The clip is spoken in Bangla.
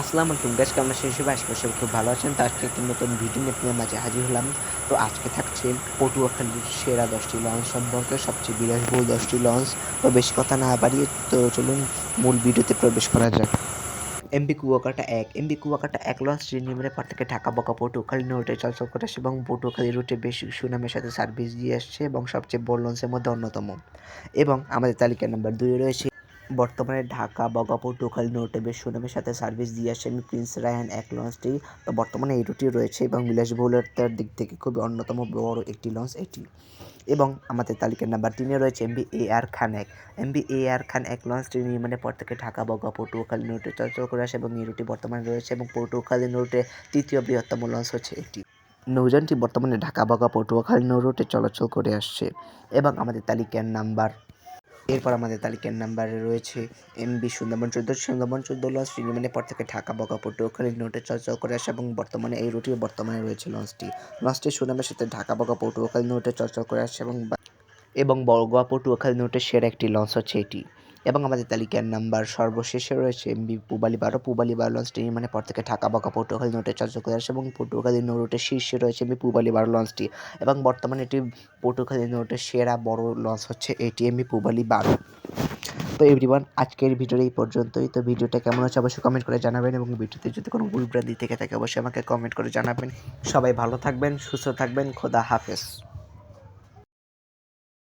আসসালামু আলাইকুম। গাছ কেমন আছেন সবাই? আশা করি সবাই খুব ভালো আছেন। তো আজকে একটি নতুন ভিডিও নিয়ে আপনাদের মাঝে হাজির হলাম। তো আজকে থাকছে পটুয়াখালীর সেরা দশটি লঞ্চ সম্পর্কে, সবচেয়ে বিলাসবহুল দশটি লঞ্চ। তো বেশি কথা না বাড়িয়ে, তো চলুন মূল ভিডিওতে প্রবেশ করা যাক। এমবি কুয়াকাটা এক। এমবি কুয়াকাটা এক লঞ্চ নির্মাণের পর থেকে ঢাকা, বকা, পটুয়াখালী রুটে চলাচল করে আসছে এবং পটুয়াখালী রুটে বেশ সুনামের সাথে সার্ভিস দিয়ে আসছে এবং সবচেয়ে বড় লঞ্চের মধ্যে অন্যতম। এবং আমাদের তালিকা নাম্বার দুই রয়েছে। বর্তমানে ঢাকা বগা পটুয়াখালী রুটে বেশ সুনামের সাথে সার্ভিস দিয়ে আসছে আমি প্রিন্স রায়ান এক লঞ্চটি। তো বর্তমানে এই রুটি রয়েছে এবং বিলাসবহুলতার দিক থেকে খুবই অন্যতম বড় একটি লঞ্চ এটি। এবং আমাদের তালিকার নাম্বার তিনে রয়েছে এমবি এ আর খান এক। এমবি এ আর খান এক লঞ্চটি নির্মাণের পর থেকে ঢাকা বগা পটুয়াখালী রুটে চলাচল করে আসে এবং এই রুটি বর্তমানে রয়েছে এবং পটুয়াখালী রুটে তৃতীয় বৃহত্তম লঞ্চ হচ্ছে এটি। নৌযানটি বর্তমানে ঢাকা বগা পটুয়াখালী নৌ রুটে চলাচল করে আসছে। এবং আমাদের তালিকার নাম্বার এরপর আমাদের তালিকার নাম্বারে রয়েছে এমবি সুন্দরবন চোদ্দ সুন্দরবন চোদ্দ লঞ্চ শ্রীমানের পর থেকে ঢাকা বগা পটুয়াখালী নোটে চলাচল করে আসে এবং বর্তমানে এই রুটির বর্তমানে রয়েছে লঞ্চটি লঞ্চটি সুনামের সাথে ঢাকা বকাপুর পটুয়াখালী নোটে চলাচল করে আসে এবং এবং বড়গোয়া পটুয়াখালী নোটের সেরা একটি লঞ্চ হচ্ছে এটি। এবং আমাদের তালিকার নাম্বার সর্বশেষে রয়েছে এমবি পুবালি বারো। পুবালি বারো লঞ্চটি নির্মাণের পর থেকে ঢাকা বগা পটুয়াখালী, নোটে চলাচল করে আসে এবং পটুয়াখালী নৌ রুটের শীর্ষে রয়েছে এমবি পুবালি বারো লঞ্চটি এবং বর্তমানে এটি পটুয়াখালী নোটের সেরা বড় লঞ্চ হচ্ছে এটি এমবি পুবালি বারো। তো এভরিওয়ান আজকের ভিডিওর এই পর্যন্তই। তো ভিডিওটা কেমন হচ্ছে অবশ্যই কমেন্ট করে জানাবেন এবং ভিডিওতে যদি কোনো ভুল ভ্রান্তি থেকে থাকে, অবশ্যই আমাকে কমেন্ট করে জানাবেন। সবাই ভালো থাকবেন, সুস্থ থাকবেন, খোদা হাফেজ।